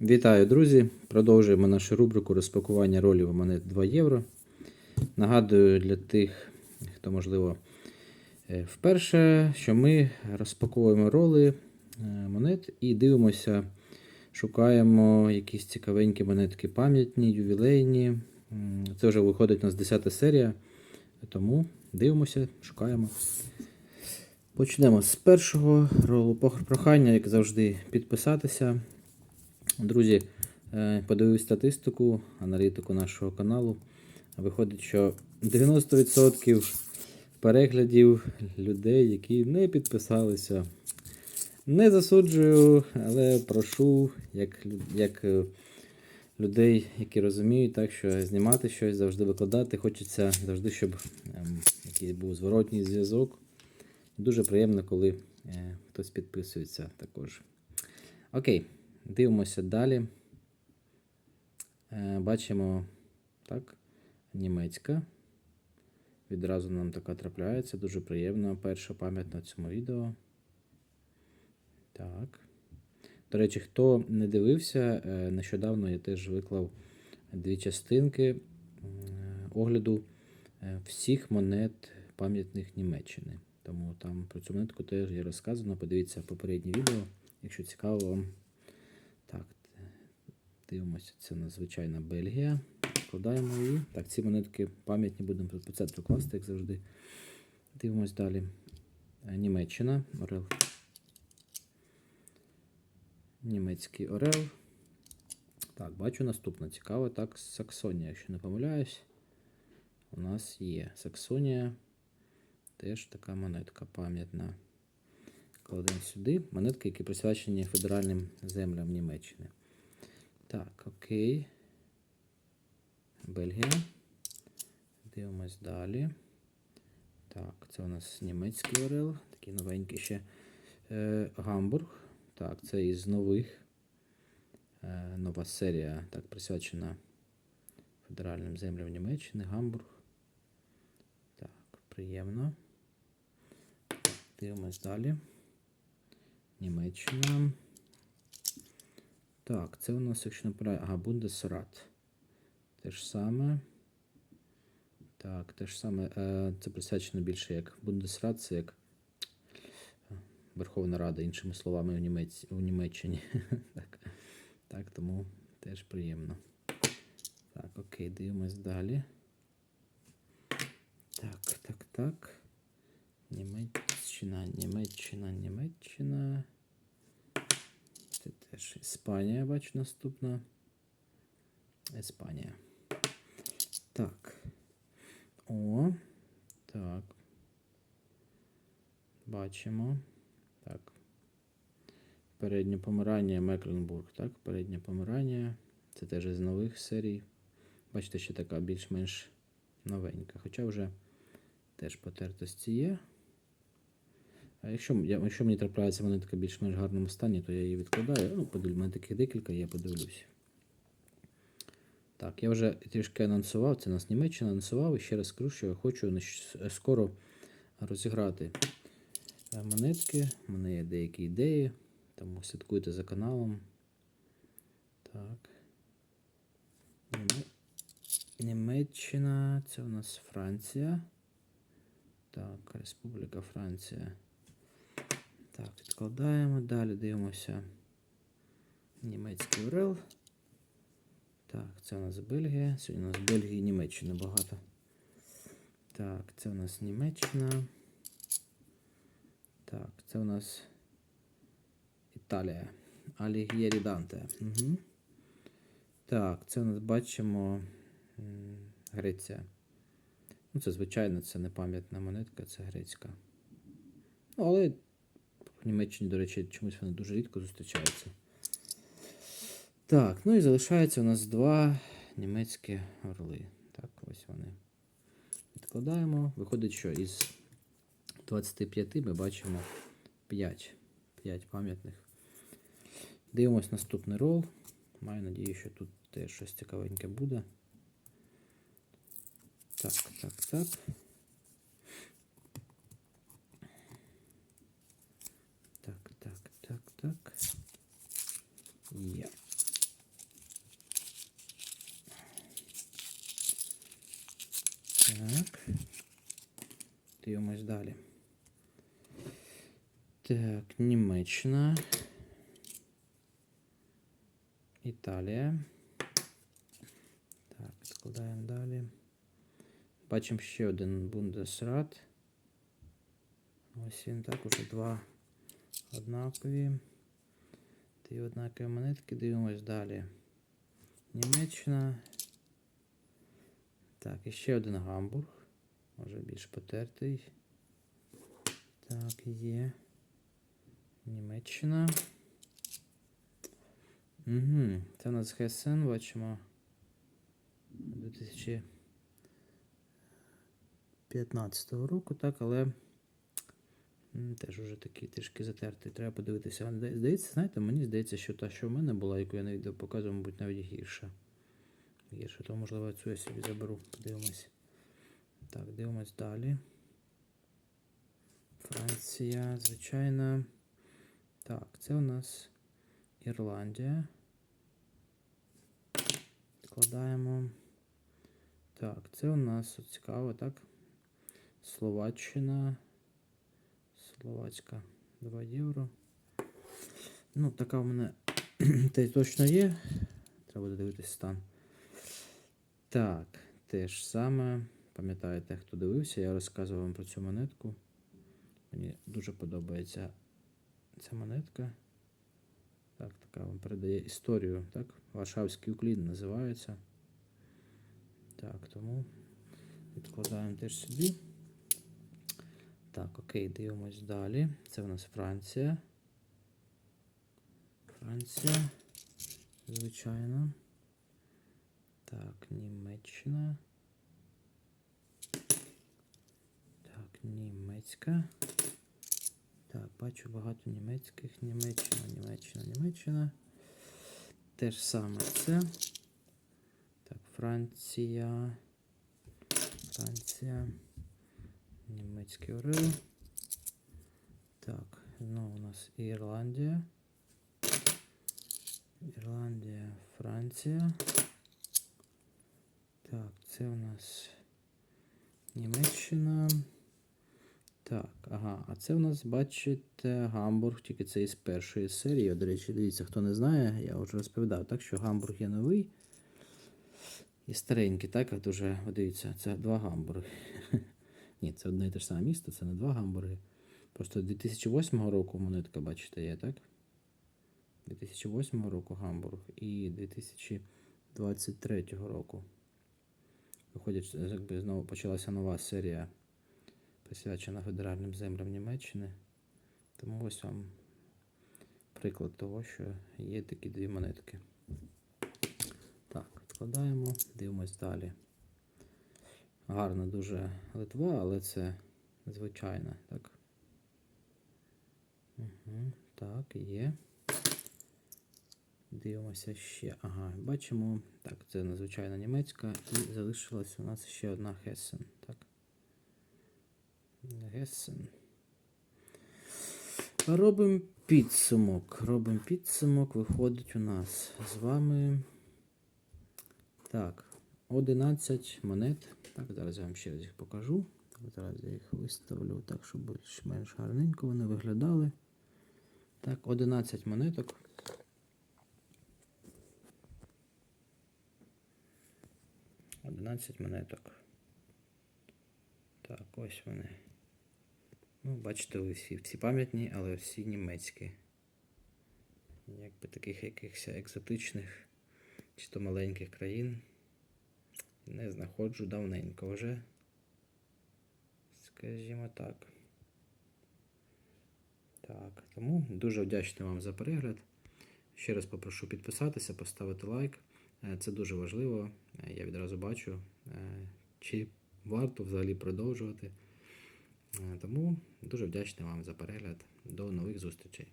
Вітаю, друзі! Продовжуємо нашу рубрику розпакування ролів монет 2 євро. Нагадую для тих, хто, можливо, е, вперше, що ми розпаковуємо роли е, монет і дивимося, шукаємо якісь цікавенькі монетки пам'ятні, ювілейні. Це вже виходить у нас 10 серія, тому дивимося, шукаємо. Почнемо з першого ролу. Прохання, як завжди, підписатися. Друзі, е, подивився статистику, аналітику нашого каналу. Виходить, що 90% переглядів людей, які не підписалися. Не засуджую, але прошу, як, як е, людей, які розуміють, так що знімати щось, завжди викладати. Хочеться завжди, щоб ем, якийсь був зворотній зв'язок. Дуже приємно, коли е, хтось підписується також. Окей, дивимося далі. Е, бачимо так, німецька. Відразу нам така трапляється. Дуже приємно. Перша пам'ять на цьому відео. Так. До речі, хто не дивився, е, нещодавно я теж виклав дві частинки огляду е, всіх монет пам'ятних Німеччини. Тому там про цю монетку теж є розказано. Подивіться попереднє відео, якщо цікаво вам. Дивимося, це надзвичайна Бельгія. Вкладаємо її. Так, ці монетки пам'ятні будемо по центру класти, як завжди. Дивимось далі. Е, Німеччина, Орел. Німецький Орел. Так, бачу наступне. Цікаво. Так, Саксонія, якщо не помиляюсь. У нас є Саксонія. Теж така монетка пам'ятна. Кладемо сюди. Монетки, які присвячені федеральним землям Німеччини. Так, окей. Бельгія. Дивимось далі. Так, це у нас німецький орел. Такий новенький ще. Е, Гамбург. Так, це із нових. Е, нова серія, так, присвячена федеральним землям Німеччини. Гамбург. Так, приємно. Дивимось далі. Німеччина. Так, це у нас, якщо не помиляю, ага, Бундесрат. Те ж саме. Так, те ж саме. Е, це присвячено більше як Бундесрат, це як Верховна Рада, іншими словами, у, Німець, у Німеччині. так. так, тому теж приємно. Так, окей, дивимось далі. Так, так, так. Німеччина, Німеччина, Німеччина. Це теж Іспанія, бачу, наступна. Іспанія. Так. О, так. Бачимо. Так. Переднє помирання Мекленбург, так? Переднє помирання. Це теж із нових серій. Бачите, ще така більш-менш новенька. Хоча вже теж потертості є. А якщо, якщо мені трапляється вона така більш-менш гарному стані, то я її відкладаю. Ну, подивлю, у мене таких декілька, я подивлюсь. Так, я вже трішки анонсував, це нас Німеччина анонсував. І ще раз скажу, що я хочу скоро розіграти е, монетки. У мене є деякі ідеї, тому слідкуйте за каналом. Так. Німеччина, це у нас Франція. Так, Республіка Франція. Так, відкладаємо. Далі дивимося. Німецький Орел. Так, це у нас Бельгія. Сьогодні у нас Бельгії і Німеччини багато. Так, це у нас Німеччина. Так, це у нас Італія. Алігєрі Данте. Угу. Так, це у нас бачимо Греція. Ну, це, звичайно, це не пам'ятна монетка, це грецька. Ну, але в Німеччині, до речі, чомусь вони дуже рідко зустрічаються. Так, ну і залишається у нас два німецькі орли. Так, ось вони. Відкладаємо. Виходить, що із 25 ми бачимо 5. 5 пам'ятних. Дивимось наступний рол. Маю надію, що тут теж щось цікавеньке буде. Так, так, так. Так, так, так, так. Є. дивимось далі. Так, Німеччина. Італія. Так, складаємо далі. Бачимо ще один Бундесрат. Ось він так, уже два однакові. Дві однакові монетки. Дивимось далі. Німеччина. Так, і ще один гамбург. Може більш потертий. Так, є. Німеччина. Угу. Це у нас ГСН, бачимо. 2015 року, так, але теж уже такий трішки затертий. Треба подивитися. Здається, знаєте, мені здається, що та, що в мене була, яку я на відео показував, мабуть, навіть гірша. Гірше, то можливо цю я собі заберу. Подивимось. Так, дивимось далі. Франція, звичайно. Так, це у нас Ірландія. Складаємо. Так, це у нас от цікаво, так? Словаччина. Словацька 2 євро. Ну, така в мене те точно є. Треба додивитися стан. Так, те ж саме. Пам'ятаєте, хто дивився, я розказував вам про цю монетку. Мені дуже подобається ця монетка. Так, така вам передає історію, так? Варшавський уклін називається. Так, тому відкладаємо теж собі. Так, окей, дивимось далі. Це в нас Франція. Франція, звичайно. Так, Німеччина. Так, німецька. Так, бачу багато німецьких. Німеччина, Німеччина, Німеччина. Те ж саме це. Так, Франція. Франція. Німецький орел. Так, знову у нас Ірландія. Ірландія, Франція. Так, це у нас Німеччина. Так, ага, а це у нас, бачите, Гамбург, тільки це із першої серії. До речі, дивіться, хто не знає, я вже розповідав, так що Гамбург є новий і старенький, так, от уже, дивіться, це два гамбурги. Ні, це одне і те ж саме місто, це не два гамбурги. Просто 2008 року монетка, бачите, є, так? 2008 року Гамбург і 2023 року. Виходить, знову почалася нова серія, присвячена федеральним землям Німеччини. Тому ось вам приклад того, що є такі дві монетки. Так, відкладаємо, дивимось далі. Гарна дуже Литва, але це звичайна, так? Угу, так, є. Дивимося ще. Ага, бачимо. Так, це надзвичайно німецька. І залишилась у нас ще одна Гессен. Так. Гессен. Робимо підсумок. Робимо підсумок. Виходить у нас з вами. Так, 11 монет. Так, зараз я вам ще раз їх покажу. Зараз я їх виставлю так, щоб більш-менш гарненько вони виглядали. Так, 11 монеток. Одинадцять монеток. Так, ось вони. Ну, бачите, всі, всі пам'ятні, але всі німецькі. Якби таких якихось екзотичних чи то маленьких країн. Не знаходжу давненько вже. Скажімо так. Так, тому дуже вдячний вам за перегляд. Ще раз попрошу підписатися, поставити лайк. Е, Це дуже важливо. Е, Я відразу бачу, е, чи варто взагалі продовжувати. Е, Тому дуже вдячний вам за перегляд. До нових зустрічей.